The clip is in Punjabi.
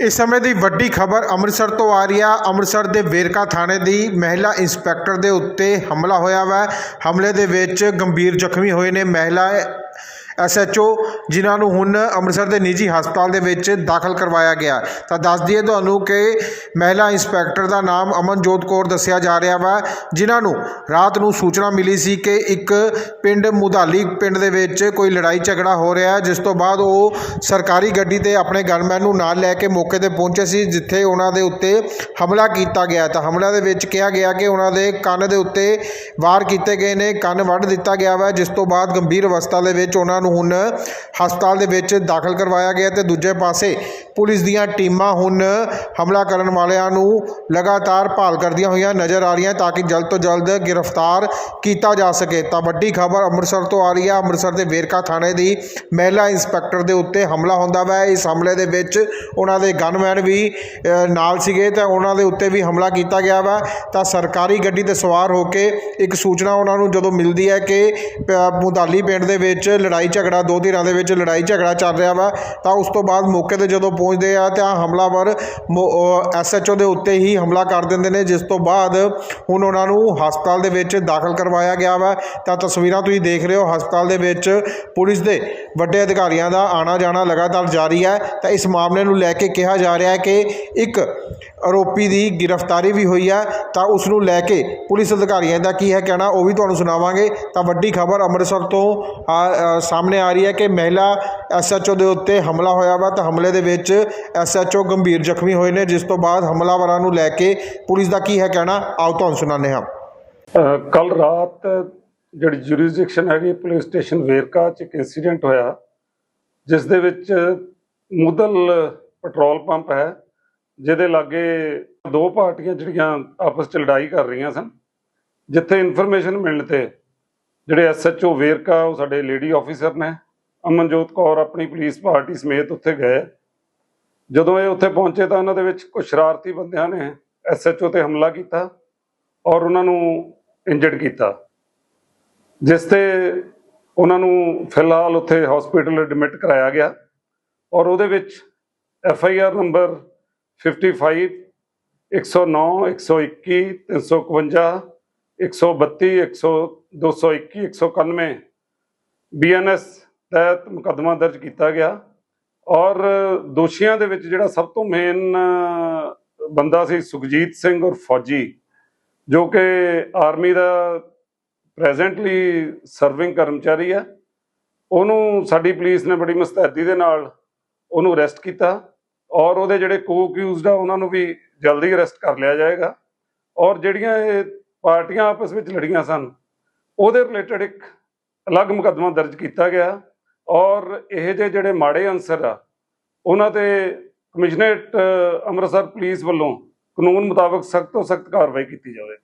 ਇਸ ਸਮੇਂ ਦੀ ਵੱਡੀ ਖਬਰ ਅੰਮ੍ਰਿਤਸਰ ਤੋਂ ਆ ਰਹੀ ਆ। ਅੰਮ੍ਰਿਤਸਰ ਦੇ ਵੇਰਕਾ ਥਾਣੇ ਦੀ ਮਹਿਲਾ ਇੰਸਪੈਕਟਰ ਦੇ ਉੱਤੇ ਹਮਲਾ ਹੋਇਆ ਵਾ। ਹਮਲੇ ਦੇ ਵਿੱਚ ਗੰਭੀਰ ਜ਼ਖਮੀ ਹੋਏ ਨੇ। ਮਹਿਲਾ ਐਸਐਚਓ, ਜਿਨ੍ਹਾਂ ਨੂੰ ਹੁਣ ਅੰਮ੍ਰਿਤਸਰ ਦੇ ਨਿੱਜੀ ਹਸਪਤਾਲ ਦੇ ਵਿੱਚ ਦਾਖਲ ਕਰਵਾਇਆ ਗਿਆ। ਤਾਂ ਦੱਸ ਦਈਏ ਤੁਹਾਨੂੰ ਕਿ ਮਹਿਲਾ ਇੰਸਪੈਕਟਰ ਦਾ ਨਾਮ ਅਮਨਜੋਤ ਕੌਰ ਦੱਸਿਆ ਜਾ ਰਿਹਾ ਵਾ, ਜਿਨ੍ਹਾਂ ਨੂੰ ਰਾਤ ਨੂੰ ਸੂਚਨਾ ਮਿਲੀ ਸੀ ਕਿ ਇੱਕ ਪਿੰਡ ਮੁਧਾਲੀ ਪਿੰਡ ਦੇ ਵਿੱਚ ਕੋਈ ਲੜਾਈ ਝਗੜਾ ਹੋ ਰਿਹਾ ਹੈ, ਜਿਸ ਤੋਂ ਬਾਅਦ ਉਹ ਸਰਕਾਰੀ ਗੱਡੀ ਤੇ ਆਪਣੇ ਗਨਮੈਨ ਨੂੰ ਨਾਲ ਲੈ ਕੇ ਮੌਕੇ ਤੇ ਪਹੁੰਚੇ ਸੀ, ਜਿੱਥੇ ਉਹਨਾਂ ਦੇ ਉੱਤੇ ਹਮਲਾ ਕੀਤਾ ਗਿਆ। ਤਾਂ ਹਮਲਾ ਦੇ ਵਿੱਚ ਕਿਹਾ ਗਿਆ ਕਿ ਉਹਨਾਂ ਦੇ ਕੰਨ ਦੇ ਉੱਤੇ ਵਾਰ ਕੀਤੇ ਗਏ ਨੇ, ਕੰਨ ਵੱਢ ਦਿੱਤਾ ਗਿਆ ਵਾ, ਜਿਸ ਤੋਂ ਬਾਅਦ ਗੰਭੀਰ ਅਵਸਥਾ ਦੇ ਵਿੱਚ ਉਹਨਾਂ ਨੂੰ ਹੁਣ ਹਸਪਤਾਲ ਦੇ ਵਿੱਚ ਦਾਖਲ ਕਰਵਾਇਆ ਗਿਆ ਤੇ ਦੂਜੇ ਪਾਸੇ ਪੁਲਿਸ ਦੀਆਂ ਟੀਮਾਂ ਹੁਣ ਹਮਲਾ ਕਰਨ ਵਾਲਿਆਂ ਨੂੰ ਲਗਾਤਾਰ ਭਾਲ ਕਰਦੀਆਂ ਹੋਈਆਂ ਨਜ਼ਰ ਆ ਰਹੀਆਂ ਤਾਂ ਕਿ ਜਲਦ ਤੋਂ ਜਲਦ ਗ੍ਰਿਫਤਾਰ ਕੀਤਾ ਜਾ ਸਕੇ। ਤਾਂ ਵੱਡੀ ਖਬਰ ਅੰਮ੍ਰਿਤਸਰ ਤੋਂ ਆ ਰਹੀ ਹੈ ਅੰਮ੍ਰਿਤਸਰ ਦੇ ਵੇਰਕਾ ਥਾਣੇ ਦੀ ਮਹਿਲਾ ਇੰਸਪੈਕਟਰ ਦੇ ਉੱਤੇ ਹਮਲਾ ਹੁੰਦਾ ਵੈ। ਇਸ ਹਮਲੇ ਦੇ ਵਿੱਚ ਉਹਨਾਂ ਦੇ ਗਨਮੈਨ ਵੀ ਨਾਲ ਸੀਗੇ ਤਾਂ ਉਹਨਾਂ ਦੇ ਉੱਤੇ ਵੀ ਹਮਲਾ ਕੀਤਾ ਗਿਆ ਵਾ। ਤਾਂ ਸਰਕਾਰੀ ਗੱਡੀ ਤੇ ਸਵਾਰ ਹੋ ਕੇ ਇੱਕ ਸੂਚਨਾ ਉਹਨਾਂ ਨੂੰ ਜਦੋਂ ਮਿਲਦੀ ਹੈ ਕਿ ਪ- ਮੁਦਾਲੀ ਪਿੰਡ ਦੇ ਵਿੱਚ ਲੜਾਈ ਝਗੜਾ, ਦੋ ਧਿਰਾਂ ਦੇ ਵਿੱਚ ਲੜਾਈ ਝਗੜਾ ਚੱਲ ਰਿਹਾ ਵਾ, ਤਾਂ ਉਸ ਤੋਂ ਬਾਅਦ ਮੌਕੇ ਤੇ ਜਦੋਂ ਪਹੁੰਚਦੇ ਆ, ਤਾਂ ਹਮਲਾਵਰ ਐਸਐਚਓ ਦੇ ਉੱਤੇ ਹੀ ਹਮਲਾ ਕਰ ਦਿੰਦੇ ਨੇ, ਜਿਸ ਤੋਂ ਬਾਅਦ ਹੁਣ ਉਹਨਾਂ ਨੂੰ ਹਸਪਤਾਲ ਦੇ ਵਿੱਚ ਦਾਖਲ ਕਰਵਾਇਆ ਗਿਆ ਵਾ। ਤਾਂ ਤਸਵੀਰਾਂ ਤੁਸੀਂ ਦੇਖ ਰਹੇ ਹੋ, ਹਸਪਤਾਲ ਦੇ ਵਿੱਚ ਪੁਲਿਸ ਦੇ ਵੱਡੇ ਅਧਿਕਾਰੀਆਂ ਦਾ ਆਣਾ ਜਾਣਾ ਲਗਾਤਾਰ ਜਾਰੀ ਹੈ। ਤਾਂ ਇਸ ਮਾਮਲੇ ਨੂੰ ਲੈ ਕੇ ਕਿਹਾ ਜਾ ਰਿਹਾ ਹੈ ਕਿ ਇੱਕ ਆਰੋਪੀ ਦੀ ਗ੍ਰਿਫਤਾਰੀ ਵੀ ਹੋਈ ਹੈ। ਤਾਂ ਉਸ ਨੂੰ ਲੈ ਕੇ ਪੁਲਿਸ ਅਧਿਕਾਰੀਆਂ ਦਾ ਕੀ ਹੈ ਕਹਿਣਾ, ਉਹ ਵੀ ਤੁਹਾਨੂੰ ਸੁਣਾਵਾਂਗੇ। ਤਾਂ ਵੱਡੀ ਖਬਰ ਅੰਮ੍ਰਿਤਸਰ ਤੋਂ ਸਾਹਮਣੇ ਸਾਹਮਣੇ ਆ ਰਹੀ ਹੈ ਕਿ ਮਹਿਲਾ ਐਸਐਚਓ ਦੇ ਉੱਤੇ ਹਮਲਾ ਹੋਇਆ ਵਾ ਤਾਂ ਹਮਲੇ ਦੇ ਵਿੱਚ ਐਸਐਚਓ ਗੰਭੀਰ ਜ਼ਖਮੀ ਹੋਏ ਨੇ, ਜਿਸ ਤੋਂ ਬਾਅਦ ਹਮਲਾਵਰਾਂ ਨੂੰ ਲੈ ਕੇ ਪੁਲਿਸ ਦਾ ਕੀ ਹੈ ਕਹਿਣਾ? ਆਓ ਤੁਹਾਨੂੰ ਸੁਣਾਉਂਦੇ ਹਾਂ। ਕੱਲ ਰਾਤ ਜਿਹੜੀ ਜੁਰਿਸਡਿਕਸ਼ਨ ਹੈਗੀ ਪੁਲਿਸ ਸਟੇਸ਼ਨ ਵੇਰਕਾ ਚ ਇੱਕ ਇਨਸੀਡੈਂਟ ਹੋਇਆ, ਜਿਸ ਦੇ ਵਿੱਚ ਮੁਦਲ ਪੈਟਰੋਲ ਪੰਪ ਹੈ, ਜਿਹਦੇ ਲਾਗੇ ਦੋ ਪਾਰਟੀਆਂ ਜਿਹੜੀਆਂ ਆਪਸ ਚ ਲੜਾਈ ਕਰ ਰਹੀਆਂ ਸਨ, ਜਿੱਥੇ ਇਨਫੋਰਮੇਸ਼ਨ ਮਿਲਣ ਤੇ ਜਿਹੜੇ ਐਸਐਚਓ ਵੇਰਕਾ, ਉਹ ਸਾਡੇ ਲੇਡੀ ਆਫੀਸਰ ਨੇ। ਅਮਨਜੋਤ ਕੌਰ ਆਪਣੀ ਪੁਲਿਸ ਪਾਰਟੀ ਸਮੇਤ ਉੱਥੇ ਗਏ। ਜਦੋਂ ਇਹ ਉੱਥੇ ਪਹੁੰਚੇ ਤਾਂ ਉਹਨਾਂ ਦੇ ਵਿੱਚ ਕੁਝ ਸ਼ਰਾਰਤੀ ਬੰਦਿਆਂ ਨੇ ਐਸਐਚਓ ਤੇ ਹਮਲਾ ਕੀਤਾ ਔਰ ਉਹਨਾਂ ਨੂੰ ਇੰਜਰਡ ਕੀਤਾ। ਜਿਸ ਤੇ ਉਹਨਾਂ ਨੂੰ ਫਿਲਹਾਲ ਉੱਥੇ ਹਸਪੀਟਲ ਐਡਮਿਟ ਕਰਾਇਆ ਗਿਆ ਔਰ ਉਹਦੇ ਵਿੱਚ F I R number 55 109 121 351 132 100 221 191 BNS ਤਹਿਤ ਮੁਕੱਦਮਾ ਦਰਜ ਕੀਤਾ ਗਿਆ ਔਰ ਦੋਸ਼ੀਆਂ ਦੇ ਵਿੱਚ ਜਿਹੜਾ ਸਭ ਤੋਂ ਮੇਨ ਬੰਦਾ ਸੀ ਸੁਖਜੀਤ ਸਿੰਘ ਔਰ ਫੌਜੀ, ਜੋ ਕਿ ਆਰਮੀ ਦਾ ਪ੍ਰੈਜ਼ੈਂਟਲੀ ਸਰਵਿੰਗ ਕਰਮਚਾਰੀ ਹੈ। ਉਹਨੂੰ ਸਾਡੀ ਪੁਲਿਸ ਨੇ ਬੜੀ ਮਸਤੈਦੀ ਦੇ ਨਾਲ ਉਹਨੂੰ ਅਰੈਸਟ ਕੀਤਾ ਔਰ ਉਹਦੇ ਜਿਹੜੇ ਕੋ-ਅਕਿਊਜ਼ਡ ਆ, ਉਹਨਾਂ ਨੂੰ ਵੀ ਜਲਦੀ ਅਰੈਸਟ ਕਰ ਲਿਆ ਜਾਏਗਾ। ਔਰ ਜਿਹੜੀਆਂ ਇਹ ਪਾਰਟੀਆਂ ਆਪਸ ਵਿੱਚ ਲੜੀਆਂ ਸਨ ਉਹਦੇ ਰਿਲੇਟਡ ਇੱਕ ਅਲੱਗ ਮੁਕੱਦਮਾ ਦਰਜ ਕੀਤਾ ਗਿਆ ਔਰ ਇਹ ਜਿਹੇ ਜਿਹੜੇ ਮਾੜੇ ਅਨਸਰ ਆ, ਉਹਨਾਂ ਤੇ ਕਮਿਸ਼ਨਰੇਟ ਅੰਮ੍ਰਿਤਸਰ ਪੁਲਿਸ ਵੱਲੋਂ ਕਾਨੂੰਨ ਮੁਤਾਬਕ ਸਖਤ ਤੋਂ ਸਖਤ ਕਾਰਵਾਈ ਕੀਤੀ ਜਾਵੇ।